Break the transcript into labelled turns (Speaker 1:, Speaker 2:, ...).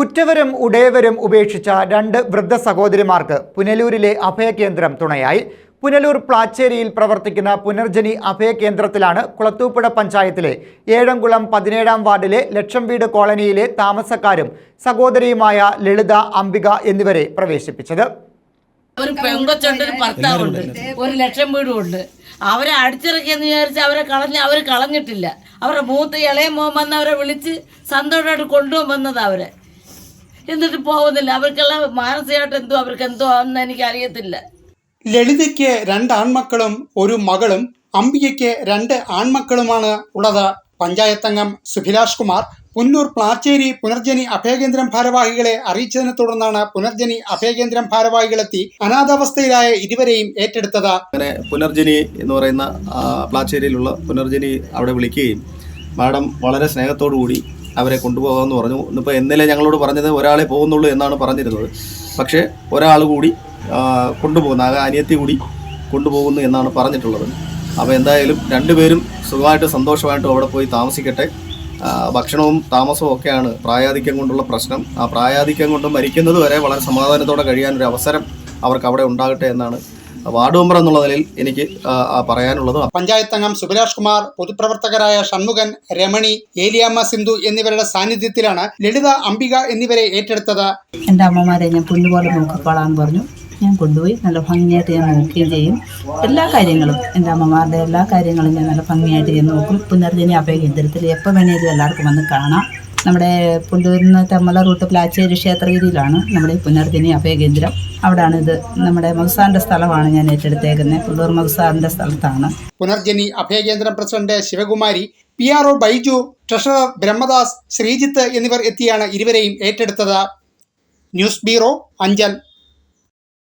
Speaker 1: ഉറ്റവരും ഉടയവരും ഉപേക്ഷിച്ച രണ്ട് വൃദ്ധ സഹോദരിമാർക്ക് പുനലൂരിലെ അഭയകേന്ദ്രം തുണയായി. പുനലൂർ പ്ലാച്ചേരിയിൽ പ്രവർത്തിക്കുന്ന പുനർജനി അഭയകേന്ദ്രത്തിലാണ് കുളത്തൂപ്പുഴ പഞ്ചായത്തിലെ ഏഴംകുളം പതിനേഴാം വാർഡിലെ ലക്ഷം വീട് കോളനിയിലെ താമസക്കാരും സഹോദരിയുമായ ലളിത അംബിക എന്നിവരെ പ്രവേശിപ്പിച്ചത്.
Speaker 2: ഒരു പെങ്കൊച്ചുണ്ട് ഒരു ഭർത്താവുണ്ട് ഒരു ലക്ഷം അവരെ അടിച്ചിറക്കിയെന്ന് വിചാരിച്ച് അവരെ കളഞ്ഞ് അവർ കളഞ്ഞിട്ടില്ല. അവരുടെ മൂത്ത് ഇളയ മോൻ വന്ന് അവരെ വിളിച്ച് സന്തോഷമായിട്ട് കൊണ്ടുപോകാൻ വന്നത് അവരെ. എന്നിട്ട് പോകുന്നില്ല. അവർക്കെല്ലാം മാനസികമായിട്ട് എന്തോ അവർക്ക് എന്തോ ആണെന്ന് എനിക്ക് അറിയത്തില്ല
Speaker 3: ലളിതയ്ക്ക് രണ്ട് ആൺമക്കളും ഒരു മകളും അംബികയ്ക്ക് രണ്ട് ആൺമക്കളുമാണ് ഉള്ളത്. പഞ്ചായത്തംഗം സുഭിലാഷ് കുമാർ പുന്നൂർ പ്ലാച്ചേരി പുനർജനി അഭയകേന്ദ്രം ഭാരവാഹികളെ അറിയിച്ചതിനെ തുടർന്നാണ് പുനർജനി അഭയകേന്ദ്രം ഭാരവാഹികളെത്തി അനാഥാവസ്ഥയിലായ ഇരുവരെയും ഏറ്റെടുത്തത്.
Speaker 4: അങ്ങനെ പുനർജനി എന്ന് പറയുന്ന പ്ലാച്ചേരിയിലുള്ള പുനർജനി അവിടെ വിളിക്കുകയും മാഡം വളരെ സ്നേഹത്തോടു കൂടി അവരെ കൊണ്ടുപോകാമെന്ന് പറഞ്ഞു. ഇന്നിപ്പോൾ എന്നലെ ഞങ്ങളോട് പറഞ്ഞത് ഒരാളെ പോകുന്നുള്ളൂ എന്നാണ് പറഞ്ഞിരുന്നത്. പക്ഷേ ഒരാൾ കൂടി കൊണ്ടുപോകുന്ന കൊണ്ടുപോകുന്നു. ആ അനിയത്തി കൂടി കൊണ്ടുപോകുന്നു എന്നാണ് പറഞ്ഞിട്ടുള്ളത്. അപ്പോൾ എന്തായാലും രണ്ടുപേരും സുഖമായിട്ട് സന്തോഷമായിട്ടും അവിടെ പോയി താമസിക്കട്ടെ. ഭക്ഷണവും താമസവും ഒക്കെയാണ് പ്രായാധിക്യം കൊണ്ടുള്ള പ്രശ്നം. ആ പ്രായാധിക്യം കൊണ്ട് മരിക്കുന്നത് വരെ വളരെ സമാധാനത്തോടെ കഴിയാനൊരു അവസരം അവർക്ക് അവിടെ ഉണ്ടാകട്ടെ എന്നാണ് വാർഡ് മെമ്പർ എന്നുള്ള നിലയിൽ എനിക്ക് പറയാനുള്ളത്
Speaker 3: പഞ്ചായത്ത് അംഗം സുഭിലാഷ് കുമാർ പൊതുപ്രവർത്തകരായ ഷൺമുഖൻ രമണി ഏലിയാമ്മ സിന്ധു എന്നിവരുടെ സാന്നിധ്യത്തിലാണ് ലളിത അംബിക എന്നിവരെ ഏറ്റെടുത്തത്.
Speaker 5: എന്റെ അമ്മമാരെ ഞാൻ പുല്ലുപോലെ നോക്കിക്കോളാന്ന് പറഞ്ഞു. ഞാൻ കൊണ്ടുപോയി നല്ല ഭംഗിയായിട്ട് ഞാൻ നോക്കുകയും ചെയ്യും. എല്ലാ കാര്യങ്ങളും എന്റെ അമ്മമാരുടെ എല്ലാ കാര്യങ്ങളും ഞാൻ നല്ല ഭംഗിയായിട്ട് ഞാൻ നോക്കും. പുനർജനി അഭയ കേന്ദ്രത്തിൽ എപ്പോൾ വേണേലും എല്ലാവർക്കും വന്ന് കാണാം. നമ്മുടെ പുല്ലൂരിൽ നിന്ന് തെമ്മല റൂട്ട് പ്ലാച്ചേരി ക്ഷേത്രഗിരിയിലാണ് നമ്മുടെ ഈ പുനർജനി അഭയ കേന്ദ്രം. അവിടെയാണ് ഇത് നമ്മുടെ മൗസാറിന്റെ സ്ഥലമാണ് ഞാൻ ഏറ്റെടുത്തേക്കുന്നത്. പുല്ലൂർ മൗസാറിന്റെ സ്ഥലത്താണ്.
Speaker 3: Punarjani അഭയകേന്ദ്രം president Sivakumari P R O Baiju treasurer Brahmadas Sreejith എന്നിവർ എത്തിയാണ് ഇരുവരെയും ഏറ്റെടുത്തത്. News bureau Anchal.